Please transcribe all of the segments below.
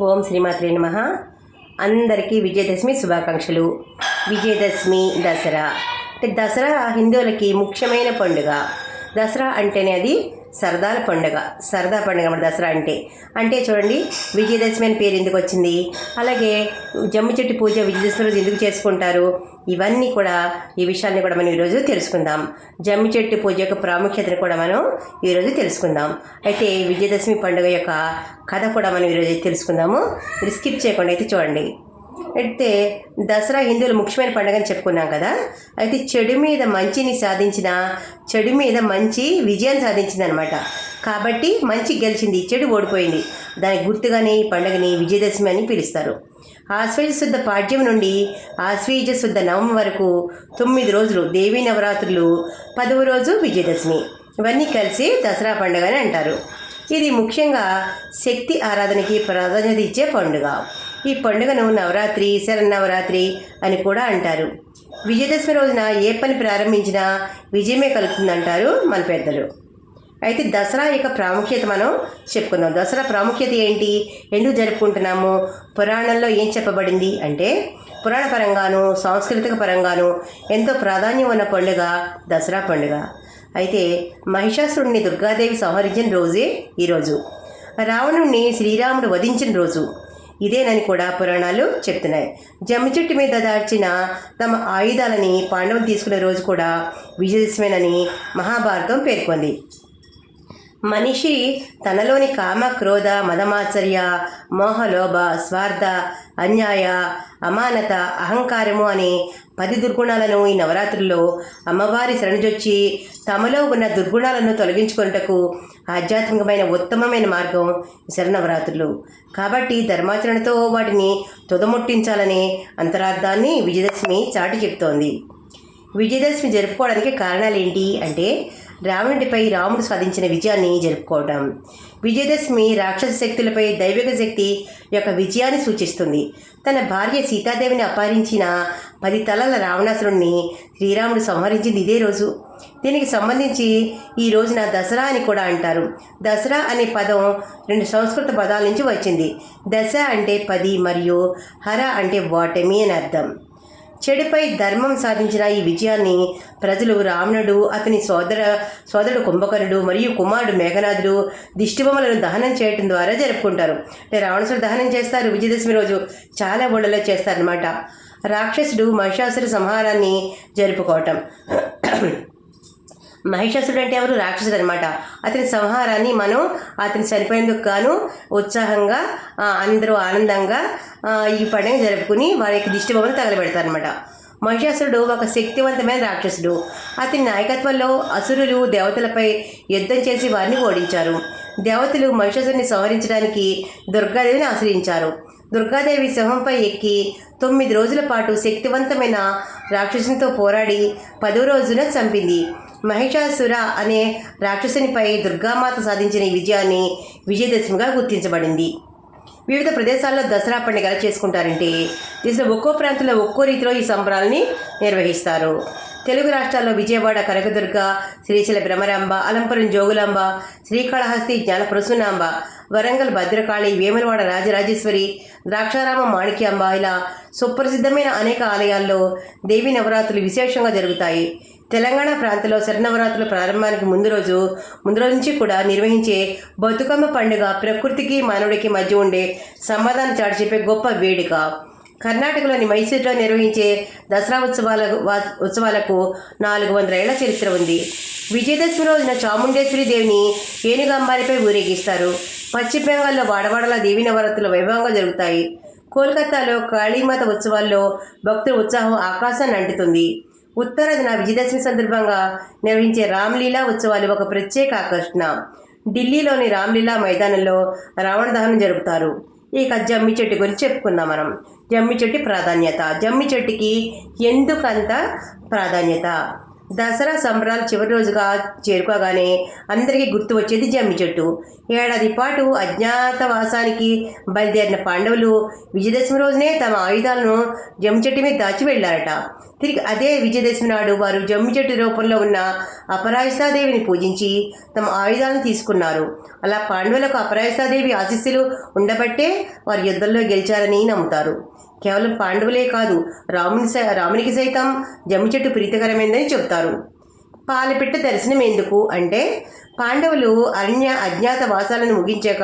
ఓం శ్రీమాత్రే నమ. అందరికీ విజయదశమి శుభాకాంక్షలు. విజయదశమి దసరా. అంటే దసరా హిందువులకి ముఖ్యమైన పండుగ. దసరా అంటేనే అది సరదాల పండుగ. సరదా పండుగ మన దసరా అంటే. అంటే చూడండి విజయదశమి అని పేరు ఎందుకు వచ్చింది? అలాగే జమ్మి చెట్టు పూజ విజయదశమి రోజు ఎందుకు చేసుకుంటారు? ఇవన్నీ కూడా ఈ విషయాన్ని కూడా మనం ఈరోజు తెలుసుకుందాం. జమ్మి చెట్టు పూజ యొక్క ప్రాముఖ్యతను కూడా మనం ఈరోజు తెలుసుకుందాం. అయితే విజయదశమి పండుగ యొక్క కథ కూడా మనం ఈరోజు తెలుసుకుందాము. ఇది స్కిప్ చేయకుండా అయితే చూడండి. అయితే దసరా హిందువుల ముఖ్యమైన పండుగ అని చెప్పుకున్నాం కదా అయితే చెడు మీద మంచిని సాధించిన చెడు మీద మంచి విజయం సాధించింది అనమాట కాబట్టి మంచి గెలిచింది చెడు ఓడిపోయింది. దానికి గుర్తుగానే ఈ పండుగని విజయదశమి అని పిలుస్తారు. ఆశ్వయుజ శుద్ధ పాడ్యం నుండి ఆశ్వీజ శుద్ధ నవమి వరకు తొమ్మిది రోజులు దేవీ నవరాత్రులు పదవ రోజు విజయదశమి. ఇవన్నీ కలిసి దసరా పండుగ అని అంటారు. ఇది ముఖ్యంగా శక్తి ఆరాధనకి ప్రాధాన్యత ఇచ్చే పండుగ. ఈ పండుగను నవరాత్రి శరన్నవరాత్రి అని కూడా అంటారు. విజయదశమి రోజున ఏ పని ప్రారంభించినా విజయమే కలుగుతుందంటారు మన పెద్దలు. అయితే దసరా యొక్క ప్రాముఖ్యత మనం చెప్పుకుందాం. దసరా ప్రాముఖ్యత ఏంటి? ఎందుకు జరుపుకుంటున్నాము? పురాణంలో ఏం చెప్పబడింది అంటే పురాణ పరంగాను సాంస్కృతిక పరంగాను ఎంతో ప్రాధాన్యం ఉన్న పండుగ దసరా పండుగ. అయితే మహిషాసురుడిని దుర్గాదేవి సంహరించిన రోజే ఈరోజు రావణుణ్ణి శ్రీరాముడు వధించిన రోజు. ఇదేనని కూడా పురాణాలు చెప్తున్నాయి. జమ్మి చెట్టు మీద దాచిన తమ ఆయుధాలని పాండవులు తీసుకునే రోజు కూడా విజయదశమేనని మహాభారతం పేర్కొంది. మనిషి తనలోని కామ క్రోధ మదమాచర్య మోహలోభ స్వార్థ అన్యాయ అమానత అహంకారము అనే పది దుర్గుణాలను ఈ నవరాత్రుల్లో అమ్మవారి శరణుజొచ్చి తమలో ఉన్న దుర్గుణాలను తొలగించుకున్నటకు ఆధ్యాత్మికమైన ఉత్తమమైన మార్గం ఈ శరణవరాత్రులు కాబట్టి ధర్మాచరణతో వాటిని తుదముట్టించాలనే అంతరార్థాన్ని విజయదశమి చాటి చెప్తోంది విజయదశమి జరుపుకోవడానికి కారణాలు ఏంటి అంటే రావణుడిపై రాముడు సాధించిన విజయాన్ని జరుపుకోవడం విజయదశమి రాక్షస శక్తులపై దైవిక శక్తి యొక్క విజయాన్ని సూచిస్తుంది. తన భార్య సీతాదేవిని అపహరించిన పది తలల రావణాసురుణ్ణి శ్రీరాముడు సంహరించింది ఇదే రోజు. దీనికి సంబంధించి ఈ రోజున దసరా అని కూడా అంటారు. దసరా అనే పదం రెండు సంస్కృత పదాల నుంచి వచ్చింది. దశ అంటే పది మరియు హర అంటే వాటమి అని అర్థం. చెడుపై ధర్మం సాధించిన ఈ విజయాన్ని ప్రజలు రావణుడు అతని సోదర సోదరుడు కుంభకరుడు మరియు కుమారుడు మేఘనాథుడు దిష్టిబొమ్మలను దహనం చేయటం ద్వారా జరుపుకుంటారు. అంటే రావణసుడు దహనం చేస్తారు విజయదశమి రోజు చాలా ఊళ్ళలో చేస్తారనమాట రాక్షసుడు మహిషాసుర సంహారాన్ని జరుపుకోవటం. మహిషాసుడు అంటే ఎవరు? రాక్షసుడు అనమాట అతని సంహారాన్ని మనం అతని చనిపోయేందుకు గాను ఉత్సాహంగా అందరూ ఆనందంగా ఈ పండుగ జరుపుకుని వారి యొక్క దిష్టి బొమ్మలు తగలబెడతారనమాట మహిషాసురుడు ఒక శక్తివంతమైన రాక్షసుడు. అతని నాయకత్వంలో అసురులు దేవతలపై యుద్ధం చేసి వారిని ఓడించారు. దేవతలు మహిషాసురుని సంహరించడానికి దుర్గాదేవిని ఆశ్రయించారు. దుర్గాదేవి సింహంపై ఎక్కి తొమ్మిది రోజుల పాటు శక్తివంతమైన రాక్షసునితో పోరాడి పదో రోజున చంపింది. మహిషాసుర అనే రాక్షసునిపై దుర్గామాత సాధించిన ఈ విజయాన్ని విజయదశమిగా గుర్తించబడింది. వివిధ ప్రదేశాల్లో దసరా పండుగ ఎలా చేసుకుంటారంటే దేశంలో ఒక్కో ప్రాంతంలో ఒక్కో రీతిలో ఈ సంబరాలని నిర్వహిస్తారు. తెలుగు రాష్ట్రాల్లో విజయవాడ కనకదుర్గ శ్రీశైల భ్రమరాంబ అలంపురం జోగులాంబ శ్రీకాళహస్తి జ్ఞాన ప్రసూనాంబ వరంగల్ భద్రకాళి వేములవాడ రాజరాజేశ్వరి ద్రాక్షారామ మాణిక్యాంబ ఇలా సుప్రసిద్ధమైన అనేక ఆలయాల్లో దేవీ నవరాత్రులు విశేషంగా జరుగుతాయి. తెలంగాణ ప్రాంతంలో శరణవరాత్రుల ప్రారంభానికి ముందు రోజు ముందు రోజు నుంచి కూడా నిర్వహించే బతుకమ్మ పండుగ ప్రకృతికి మానవుడికి మధ్య ఉండే సమాధానం చాటి చెప్పే గొప్ప వేడుక. కర్ణాటకలోని మైసూరులో నిర్వహించే దసరా ఉత్సవాల ఉత్సవాలకు నాలుగు వందల ఏళ్ళ చరిత్ర ఉంది. విజయదశమి రోజున చాముండేశ్వరి దేవిని ఏనుగంబారిపై ఊరేగిస్తారు. పశ్చిమ బెంగాల్లో వాడవాడల దేవి నవరాత్రులు వైభవంగా జరుగుతాయి. కోల్కతాలో కాళీమాత ఉత్సవాల్లో భక్తుల ఉత్సాహం ఆకాశాన్ని అంటుతుంది. ఉత్తరాదిన విజయదశమి సందర్భంగా నిర్వహించే రామ్లీలా ఉత్సవాలు ఒక ప్రత్యేక ఆకర్షణ. ఢిల్లీలోని రామ్లీలా మైదానంలో రావణ దహనం జరుపుతారు. ఇక జమ్మి చెట్టు గురించి చెప్పుకుందాం మనం. జమ్మి చెట్టు ప్రాధాన్యత. జమ్మి చెట్టుకి ఎందుకంత ప్రాధాన్యత? దసరా సంబరాలు చివరి రోజుగా చేరుకోగానే అందరికీ గుర్తు వచ్చేది జమ్మి చెట్టు. ఏడాది పాటు అజ్ఞాతవాసానికి బయలుదేరిన పాండవులు విజయదశమి రోజునే తమ ఆయుధాలను జమ్మి చెట్టు మీద దాచి వెళ్ళారట. తిరిగి అదే విజయదశమి నాడు వారు జమ్మి చెట్టు రూపంలో ఉన్న అపరాజితాదేవిని పూజించి తమ ఆయుధాలను తీసుకున్నారు. అలా పాండవులకు అపరాజితాదేవి ఆశీస్సులు ఉండబట్టే వారు యుద్ధంలో గెలిచారని నమ్ముతారు. కేవలం పాండవులే కాదు రాముని సై- రామునికి సైతం జమ్మి చెట్టు ప్రీతికరమైందని చెప్తారు పాలపిట్ట దర్శనం ఎందుకు అంటే పాండవులు అరణ్య అజ్ఞాత వాసాలను ముగించాక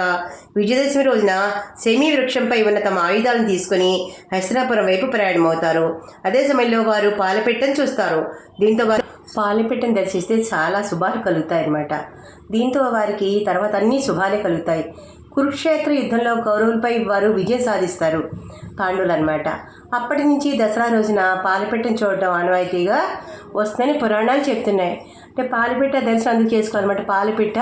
విజయదశమి రోజున సెమీ వృక్షంపై ఉన్న తమ ఆయుధాలను తీసుకుని హస్తినాపురం వైపు ప్రయాణమవుతారు. అదే సమయంలో వారు పాలపిట్టను చూస్తారు. దీంతో వారు పాలపిట్టను దర్శిస్తే చాలా శుభాలు కలుగుతాయి అన్నమాట దీంతో వారికి తర్వాత అన్ని శుభాలే కలుగుతాయి. కురుక్షేత్ర యుద్ధంలో కౌరవులపై వారు విజయం సాధిస్తారు. పాండవులు అనమాట అప్పటి నుంచి దసరా రోజున పాలపిట్టను చూడటం ఆనవాయితీగా వస్తుందని పురాణాలు చెప్తున్నాయి. అంటే పాలపిట్ట దర్శనం అందుకు చేసుకోవాలన్నమాట పాలపిట్ట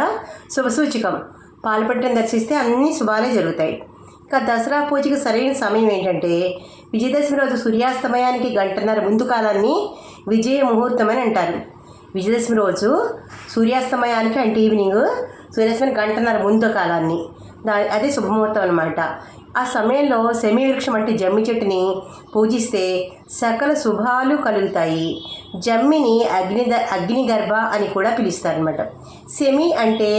శుభసూచకం. పాలపిట్టను దర్శిస్తే అన్ని శుభాలే జరుగుతాయి. ఇంకా దసరా పూజకి సరైన సమయం ఏంటంటే విజయదశమి రోజు సూర్యాస్తమయానికి గంటన్నర ముందు కాలాన్ని విజయ ముహూర్తం అని అంటారు. విజయదశమి రోజు సూర్యాస్తమయానికి అంటే ఈవినింగ్ సూర్యాస్తమయం గంటన్నర ముందు కాలాన్ని. దా అదే శుభముహూర్తం అనమాట ఆ సమయంలో సెమి వృక్షం అంటే జమ్మి చెట్టుని పూజిస్తే సకల శుభాలు కలుగుతాయి. జమ్మిని అగ్ని అగ్నిగర్భ అని కూడా పిలుస్తారనమాట శమి అంటే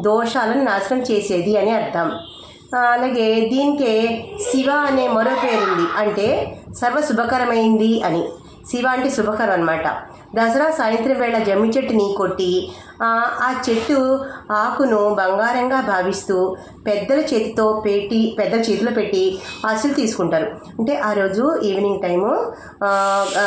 దోషాలను నాశనం చేసేది అని అర్థం. అలాగే దీనికే శివ అనే మరో పేరుంది. అంటే సర్వ శుభకరమైంది అని. శివ అంటే శుభకరం అనమాట దసరా సాయంత్రం వేళ జమ్మి చెట్టుని కొట్టి ఆ, చెట్టు ఆకును బంగారంగా భావిస్తూ పెద్దల చేతితో పెట్టి పెద్దల చేతిలో పెట్టి అసలు తీసుకుంటారు. అంటే ఆ రోజు ఈవినింగ్ టైము ఆ, ఆ,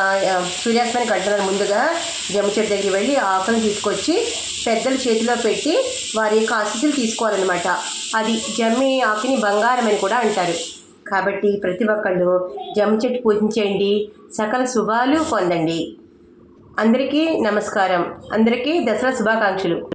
సూర్యాస్తమానికి గంటల ముందుగా జమ్మి చెట్టు దగ్గరికి వెళ్ళి ఆకును తీసుకొచ్చి పెద్దల చేతిలో పెట్టి వారి యొక్క అసలు తీసుకోవాలన్నమాట. అది జమ్మి ఆకుని బంగారం అని కూడా అంటారు. కాబట్టి ప్రతి ఒక్కళ్ళు జమ్మి చెట్టు పూజించేయండి. సకల శుభాలు పొందండి. అందరికీ నమస్కారం. అందరికీ దసరా శుభాకాంక్షలు.